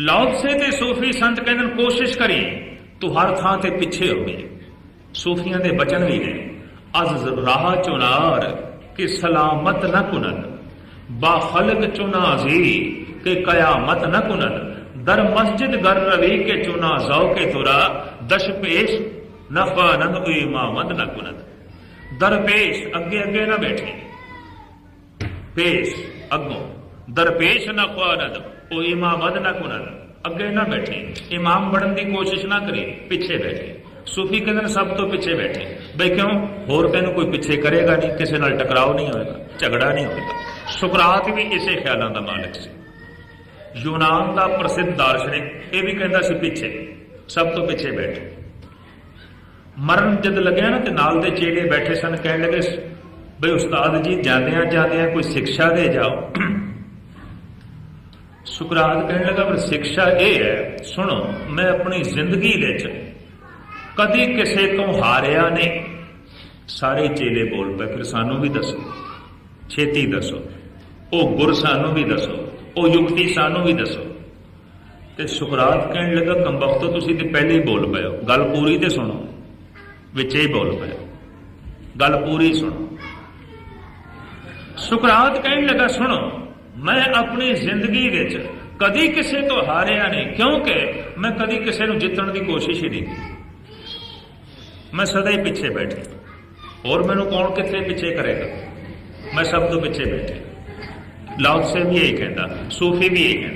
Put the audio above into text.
ਲਾਉਸੇ ਤੇ ਸੂਫੀ ਸੰਤ ਕਹਿੰਦੇ ਨੇ ਕੋਸ਼ਿਸ਼ ਕਰੀ ਤੂੰ ਹਰ ਥਾਂ ਤੇ ਪਿੱਛੇ ਹੋਵੇ ਸੂਫੀਆਂ ਦੇ ਬਚਨ ਵੀ ਨੇ ਅਜ਼ ਰਾਹ ਚੁਨਾਰ ਕਿ ਸਲਾਮਤ ਨ ਕੁਨਨ ਬਾ ਖਲਕ ਚੁਨਾਜ਼ੀ ਕਿ ਕਯਾਮਤ ਨ ਕੁਨਨ ਦਰ ਮਸਜਿਦ ਗਰ ਰਵੀ ਕੇ ਚੁਨਾ ਜ਼ੌ ਤੁਰਾ ਦਸ਼ ਪੇਸ਼ ਨਫਾਨੰਦ ਉ ਇਮਾਮਤ ਨ ਕੁਨਨ ਦਰਪੇਸ਼ ਅੱਗੇ ਅੱਗੇ ਨਾ ਬੈਠੇ ਪੇਸ਼ ਅੱਗੋਂ ਦਰਪੇਸ਼ ਨਾ ਖਵਾਨਦ ਉਹ ਇਮਾਮਦ ਨਾ ਕੁਨਨ ਅੱਗੇ ਨਾ ਬੈਠੇ। ਇਮਾਮ ਬਣਨ ਦੀ ਕੋਸ਼ਿਸ਼ ਨਾ ਕਰੇ, ਪਿੱਛੇ ਬੈਠੇ। ਸੂਫੀ ਕਹਿੰਦੇ ਨੇ ਸਭ ਤੋਂ ਪਿੱਛੇ ਬੈਠੇ। ਬਈ ਕਿਉਂ? ਹੋਰ ਤੈਨੂੰ ਕੋਈ ਪਿੱਛੇ ਕਰੇਗਾ ਨਹੀਂ, ਕਿਸੇ ਨਾਲ ਟਕਰਾਓ ਨਹੀਂ ਹੋਏਗਾ, ਝਗੜਾ ਨਹੀਂ ਹੋਏਗਾ। ਸੁਕਰਾਤ ਵੀ ਇਸੇ ਖਿਆਲਾਂ ਦਾ ਮਾਲਕ ਸੀ। ਯੂਨਾਨ ਦਾ ਪ੍ਰਸਿੱਧ ਦਾਰਸ਼ਨਿਕ ਇਹ ਵੀ ਕਹਿੰਦਾ ਸੀ ਪਿੱਛੇ, ਸਭ ਤੋਂ ਪਿੱਛੇ ਬੈਠੇ। ਮਰਨ ਜਦ ਲੱਗਿਆ ਨਾ ਤੇ ਨਾਲ ਦੇ ਚੇਲੇ ਬੈਠੇ ਸਨ, ਕਹਿਣ ਲੱਗੇ, ਬਈ ਉਸਤਾਦ ਜੀ ਜਾਂਦਿਆਂ ਜਾਂਦਿਆਂ ਕੋਈ ਸਿੱਖਿਆ ਦੇ ਜਾਓ। ਸੁਕਰਾਤ ਕਹਿਣ ਲੱਗਾ, ਪਰ ਸਿੱਖਿਆ ਇਹ ਹੈ, ਸੁਣੋ, ਮੈਂ ਆਪਣੀ ਜ਼ਿੰਦਗੀ ਵਿੱਚ ਕਦੀ ਕਿਸੇ ਤੋਂ ਹਾਰਿਆ ਨਹੀਂ। ਸਾਰੇ ਚੇਲੇ ਬੋਲ ਪਏ, ਫਿਰ ਸਾਨੂੰ ਵੀ ਦੱਸੋ, ਛੇਤੀ ਦੱਸੋ। ਉਹ ਗੁਰ ਸਾਨੂੰ ਵੀ ਦੱਸੋ, ਉਹ ਯੁਕਤੀ ਸਾਨੂੰ ਵੀ ਦੱਸੋ। ਤੇ ਸੁਕਰਾਤ ਕਹਿਣ ਲੱਗਾ ਕੰਬਖਤੋ ਤੁਸੀਂ ਤੇ ਪਹਿਲੇ ਹੀ ਬੋਲ ਪਏ ਹੋ। ਗੱਲ ਪੂਰੀ ਤੇ ਸੁਣੋ, ਵਿੱਚ ਹੀ ਬੋਲ ਪਏ ਗੱਲ ਪੂਰੀ ਸੁਣੋ। ਸੁਕਰਾਤ ਕਹਿਣ ਲੱਗਾ, ਸੁਣੋ ਮੈਂ ਆਪਣੀ ਜ਼ਿੰਦਗੀ ਵਿੱਚ ਕਦੀ ਕਿਸੇ ਤੋਂ ਹਾਰਿਆ ਨਹੀਂ, ਕਿਉਂਕਿ ਮੈਂ ਕਦੀ ਕਿਸੇ ਨੂੰ ਜਿੱਤਣ ਦੀ ਕੋਸ਼ਿਸ਼ ਹੀ ਨਹੀਂ ਕੀਤੀ। ਮੈਂ ਸਦਾ ਹੀ ਪਿੱਛੇ ਬੈਠੇ। ਹੋਰ ਮੈਨੂੰ ਕੌਣ ਕਿੱਥੇ ਪਿੱਛੇ ਕਰੇਗਾ? ਮੈਂ ਸਭ ਤੋਂ ਪਿੱਛੇ ਬੈਠੇ। ਲਾਉਤ ਵੀ ਇਹੀ ਕਹਿੰਦਾ, ਸੂਫੀ ਵੀ ਇਹੀ ਕਹਿੰਦਾ।